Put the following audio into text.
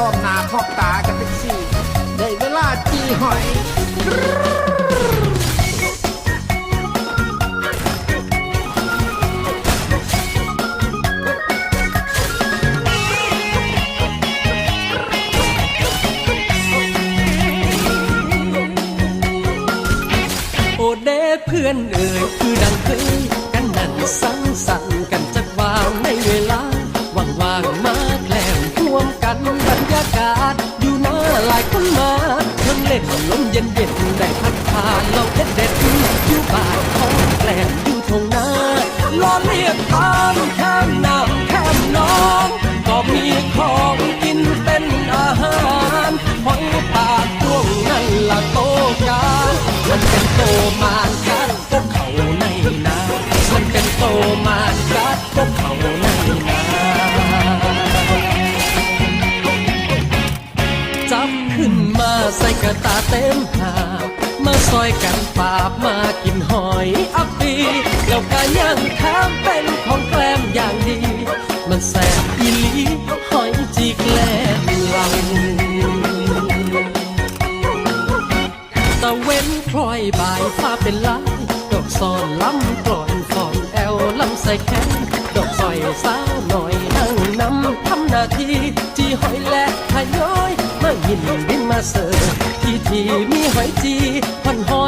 พร้อมหน้าพร้อมตากันเป็นสี่ได้เวลาจีหอยโอเดเพื่อนเอ่ยคือดังเคย เล่นลมเย็นเย็นๆได้พักผ่านเราเด็ดเด็ดๆอยู่บ้านของแกล้มอยู่ทงหน้าล้อเลียกตามแค่น้ำแค่น้องก็มีของกินเป็นอาหารหอยปากดวงนั่นละโตกันมันเป็นโตมานกัดพวกเขาในนามันเป็นโตมา ใส่กระตาเต็มหามาซอยกันปาบมากินหอยอัปปีแล้วก็ยังแถมเป็นของแกล้มอย่างดี มันแสบอีลีหอยจีแกล้มลังตะเว้นพลอยบายฟ้าเป็นลายดอกซอนล้ำกลอนฟอนแอลลำใส่แขนดอกซอยสาวหน่อยนั่งน้ำทำหน้าที่ มาเสิร์ฟที่ทีมีหอยจีหอนหอน